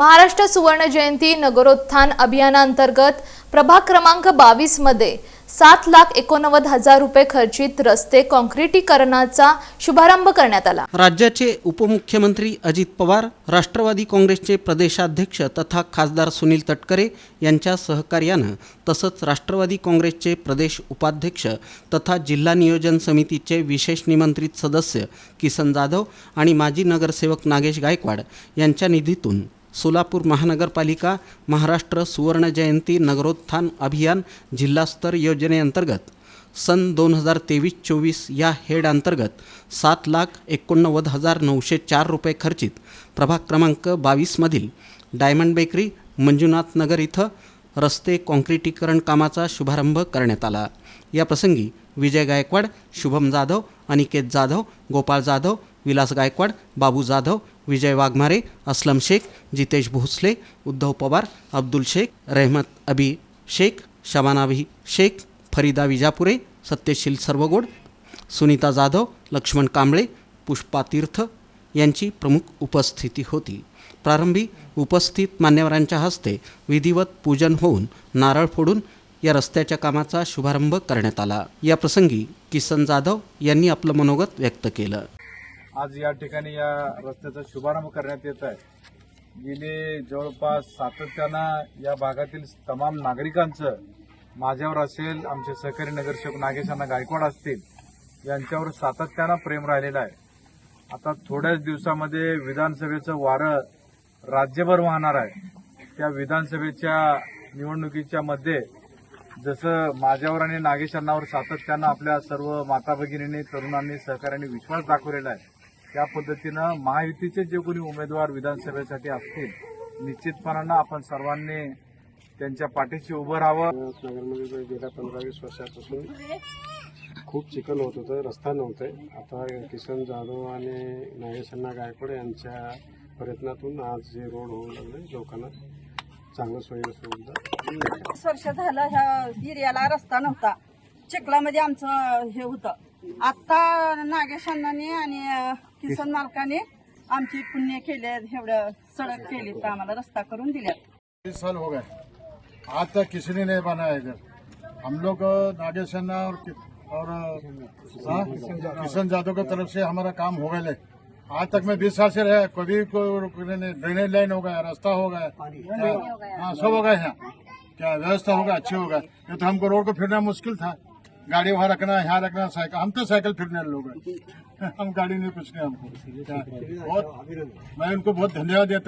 महाराष्ट्र सुवर्ण जयंती नगरोत्थान अभियानांतर्गत प्रभाग क्रमांक बावीसमध्ये सात लाख एकोणनव्वद हजार रुपये खर्चित रस्ते काँक्रिटीकरणाचा शुभारंभ करण्यात आला. राज्याचे उपमुख्यमंत्री अजित पवार राष्ट्रवादी काँग्रेसचे प्रदेशाध्यक्ष तथा खासदार सुनील तटकरे यांच्या सहकार्यानं तसंच राष्ट्रवादी काँग्रेसचे प्रदेश उपाध्यक्ष तथा जिल्हा नियोजन समितीचे विशेष निमंत्रित सदस्य किसन जाधव आणि माजी नगरसेवक नागेश गायकवाड यांच्या निधीतून सोलापूर महानगरपालिका महाराष्ट्र सुवर्ण जयंती नगरोत्थान अभियान जिल्हास्तर योजनेअंतर्गत सन दोन हजार तेवीस चोवीस या हेड अंतर्गत सात लाख एकोणनव्वद हजार नऊशे चार रुपये खर्चित प्रभाग क्रमांक बावीसमधील डायमंड बेकरी मंजुनाथ नगर इथं रस्ते काँक्रिटीकरण कामाचा शुभारंभ करण्यात आला. या प्रसंगी विजय गायकवाड शुभम जाधव अनिकेत जाधव गोपाळ जाधव विलास गायकवाड बाबू जाधव विजय वाघमारे असलम शेख जितेश भोसले उद्धव पवार अब्दुल शेख रहमत अबी शेख शबानाभी शेख फरीदा विजापुरे सत्यशील सर्वगोड सुनीता जाधव लक्ष्मण कांबळे पुष्पा तीर्थ यांची प्रमुख उपस्थिती होती. प्रारंभी उपस्थित मान्यवरांच्या हस्ते विधिवत पूजन होऊन नारळ फोडून या रस्त्याच्या कामाचा शुभारंभ करण्यात आला. या प्रसंगी किसन जाधव यांनी आपलं मनोगत व्यक्त केलं. आज या ठिकाणी या रस्त्याचा शुभारंभ करण्यात येत आहे. गेले जवळपास सातत्यानं या भागातील तमाम नागरिकांचं माझ्यावर असेल आमचे सहकारी नगरसेवक नागेशांना गायकवाड असतील यांच्यावर सातत्यानं प्रेम राहिलेलं आहे. आता थोड्याच दिवसामध्ये विधानसभेचं वारं राज्यभर वाहणार आहे. त्या विधानसभेच्या निवडणुकीच्या मध्ये जसं माझ्यावर आणि नागेशांनावर सातत्यानं आपल्या सर्व माता भगिनींनी तरुणांनी सहकार्याने विश्वास दाखवलेला आहे. त्या पद्धतीनं महायुतीचे जे कोणी उमेदवार विधानसभेसाठी असतील निश्चितपणानं आपण सर्वांनी त्यांच्या पाठीशी उभं राहावं. नगरमध्ये गेल्या पंधरा वीस वर्षापासून खूप चिखल होत होतं रस्ता नव्हते. आता किसन जाधव आणि नागेशांना गायकवाड यांच्या प्रयत्नातून आज जे रोड होऊ लागले लोकांना चांगलं सोयी सुविधा. वीस वर्ष झालं ह्या एरियाला रस्ता नव्हता. चिखलामध्ये आमचं हे होतं. आता नागेश अण्णांनी आणि किसन मालकाने आमची पुण्य केले एवढं सडक केली तर आम्हाला रस्ता करून दिल्या बीस साल हो गए। आज तक किसी ने नहीं बनाया इधर। हम लोग नागेश और कि- और हाँ, किशन यादव की तरफ़ से हमारा काम हो गए आज तक मैं बीस साल से रहा कभी कोई ड्रेनेज लाइन हो गया रास्ता हो गया। क्या- हाँ सब हो गया यहाँ क्या व्यवस्था होगा अच्छी होगा नहीं तो हमको रोड को फिरना मुश्किल था। गाड़ी वहाँ रखना यहाँ रखना साइकिल हम तो साइकिल फिरने लोग हैं हम गाड़ी नहीं पूछने हमको बहुत मैं उनको बहुत धन्यवाद देता. हूँ